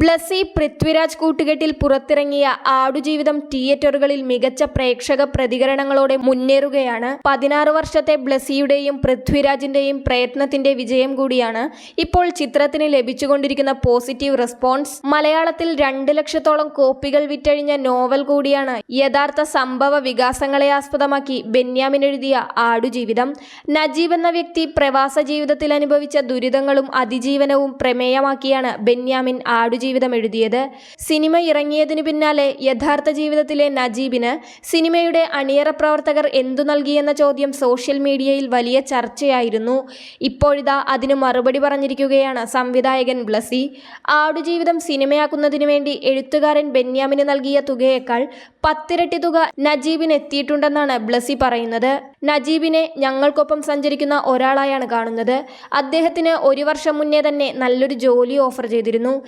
ബ്ലസ്സി പൃഥ്വിരാജ് കൂട്ടുകെട്ടിൽ പുറത്തിറങ്ങിയ ആടുജീവിതം തിയേറ്ററുകളിൽ മികച്ച പ്രേക്ഷക പ്രതികരണങ്ങളോടെ മുന്നേറുകയാണ്. പതിനാറ് വർഷത്തെ ബ്ലസ്സിയുടെയും പൃഥ്വിരാജിന്റെയും പ്രയത്നത്തിന്റെ വിജയം കൂടിയാണ് ഇപ്പോൾ ചിത്രത്തിന് ലഭിച്ചുകൊണ്ടിരിക്കുന്ന പോസിറ്റീവ് റെസ്പോൺസ്. മലയാളത്തിൽ രണ്ട് ലക്ഷത്തോളം കോപ്പികൾ വിറ്റഴിഞ്ഞ നോവൽ കൂടിയാണ് യഥാർത്ഥ സംഭവ വികാസങ്ങളെ ആസ്പദമാക്കി ബെന്യാമിൻ എഴുതിയ ആടുജീവിതം. നജീബ് എന്ന വ്യക്തി പ്രവാസ ജീവിതത്തിൽ അനുഭവിച്ച ദുരിതങ്ങളും അതിജീവനവും പ്രമേയമാക്കിയാണ് ബെന്യാമിൻ ആടുജീവിതം എഴുതിയത്. സിനിമ ഇറങ്ങിയതിനു പിന്നാലെ യഥാർത്ഥ ജീവിതത്തിലെ നജീബിന് സിനിമയുടെ അണിയറ പ്രവർത്തകർ എന്തു നൽകിയെന്ന ചോദ്യം സോഷ്യൽ മീഡിയയിൽ വലിയ ചർച്ചയായിരുന്നു. ഇപ്പോഴിതാ അതിന് മറുപടി പറഞ്ഞിരിക്കുകയാണ് സംവിധായകൻ ബ്ലസി. ആടുജീവിതം സിനിമയാക്കുന്നതിനു വേണ്ടി എഴുത്തുകാരൻ ബെന്യാമിന് നൽകിയ തുകയേക്കാൾ പത്തിരട്ടി തുക നജീബിന് എത്തിയിട്ടുണ്ടെന്നാണ് ബ്ലസി പറയുന്നത്. നജീബിനെ ഞങ്ങൾക്കൊപ്പം സഞ്ചരിക്കുന്ന ഒരാളായാണ് കാണുന്നത്. അദ്ദേഹത്തിന് ഒരു വർഷം മുന്നേ തന്നെ നല്ലൊരു ജോലി ഓഫർ ചെയ്തിരുന്നു.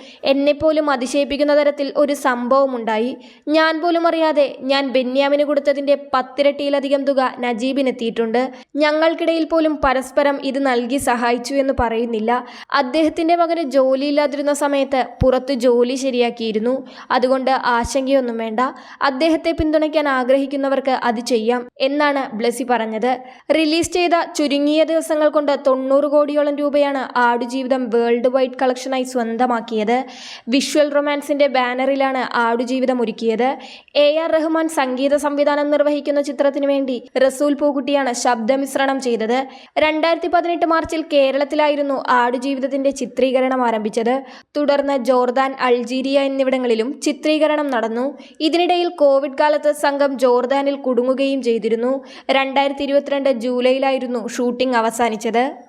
എന്നെപ്പോലും അതിശയിപ്പിക്കുന്ന തരത്തിൽ ഒരു സംഭവം ഉണ്ടായി ഞാൻ പോലും അറിയാതെ ഞാൻ ബെന്യാമിന് കൊടുത്തതിന്റെ പത്തിരട്ടിയിലധികം തുക നജീബിനെത്തിയിട്ടുണ്ട്. ഞങ്ങൾക്കിടയിൽ പോലും പരസ്പരം ഇത് നൽകി സഹായിച്ചു എന്ന് പറയുന്നില്ല. അദ്ദേഹത്തിന്റെ മകന് ജോലിയില്ലാതിരുന്ന സമയത്ത് പുറത്ത് ജോലി ശരിയാക്കിയിരുന്നു. അതുകൊണ്ട് ആശങ്കയൊന്നും വേണ്ട. അദ്ദേഹത്തെ പിന്തുണയ്ക്കാൻ ആഗ്രഹിക്കുന്നവർക്ക് അത് ചെയ്യാം എന്നാണ് ബ്ലസി പറഞ്ഞത്. റിലീസ് ചെയ്ത ചുരുങ്ങിയ ദിവസങ്ങൾ കൊണ്ട് തൊണ്ണൂറ് കോടിയോളം രൂപയാണ് ആടുജീവിതം വേൾഡ് വൈഡ് കളക്ഷനായി സ്വന്തമാക്കിയത്. വിഷ്വൽ റൊമാൻസിന്റെ ബാനറിലാണ് ആടുജീവിതം ഒരുക്കിയത്. എ ആർ റഹ്മാൻ സംഗീത സംവിധാനം നിർവഹിക്കുന്ന ചിത്രത്തിനു വേണ്ടി റസൂൽ പൂക്കുട്ടിയാണ് ശബ്ദമിശ്രണം ചെയ്തത്. രണ്ടായിരത്തി പതിനെട്ട് മാർച്ചിൽ കേരളത്തിലായിരുന്നു ആടുജീവിതത്തിന്റെ ചിത്രീകരണം ആരംഭിച്ചത്. തുടർന്ന് ജോർദാൻ അൾജീരിയ എന്നിവിടങ്ങളിലും ചിത്രീകരണം നടന്നു. ഇതിനിടയിൽ കോവിഡ് കാലത്ത് സംഘം ജോർദാനിൽ കുടുങ്ങുകയും ചെയ്തിരുന്നു. രണ്ടായിരത്തി ഇരുപത്തിരണ്ട് ജൂലൈയിലായിരുന്നു ഷൂട്ടിംഗ് അവസാനിച്ചത്.